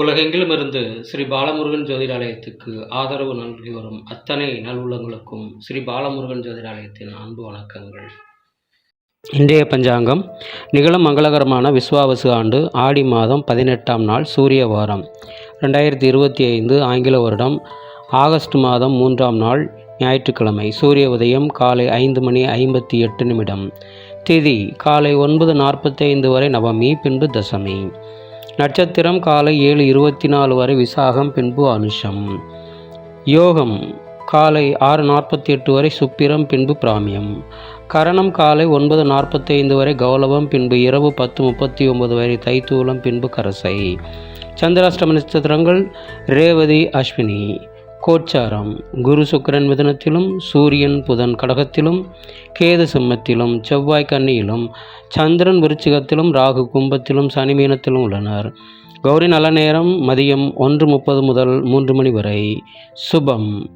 உலகெங்கிலும் இருந்து ஸ்ரீ பாலமுருகன் ஜோதிடாலயத்துக்கு ஆதரவு நல்கி வரும் அத்தனை நல்வுள்ளங்களுக்கும் ஸ்ரீ பாலமுருகன் ஜோதிடாலயத்தின் அன்பு வணக்கங்கள். இன்றைய பஞ்சாங்கம் நிகழும் மங்களகரமான விஸ்வாவசு ஆண்டு ஆடி மாதம் பதினெட்டாம் நாள் சூரிய வாரம். ரெண்டாயிரத்தி இருபத்தி ஐந்து ஆங்கில வருடம் ஆகஸ்ட் மாதம் மூன்றாம் நாள் ஞாயிற்றுக்கிழமை சூரிய உதயம் காலை ஐந்து மணி ஐம்பத்தி எட்டு நிமிடம். திதி காலை ஒன்பது நாற்பத்தைந்து வரை நவமி பின்பு தசமி. நட்சத்திரம் காலை ஏழு இருபத்தி நாலு வரை விசாகம் பின்பு அனுஷம். யோகம் காலை ஆறு நாற்பத்தி எட்டு வரை சுப்பிரம் பின்பு பிராமியம். கரணம் காலை ஒன்பது நாற்பத்தைந்து வரை கௌலவம் பின்பு இரவு பத்து முப்பத்தி ஒன்பது வரை தைத்தூலம் பின்பு கரசை. சந்திராஷ்டம நட்சத்திரங்கள் ரேவதி அஸ்வினி. கோச்சாரம். குரு சுக்கிரன் மிதனத்திலும் சூரியன் புதன் கடகத்திலும் கேது சிம்மத்திலும் செவ்வாய் கன்னியிலும் சந்திரன் விருச்சிகத்திலும் ராகு கும்பத்திலும் சனி மீனத்திலும் உள்ளனர். கௌரி நல்ல நேரம் மதியம் ஒன்று முப்பது முதல் மூன்று மணி வரை. சுபம்.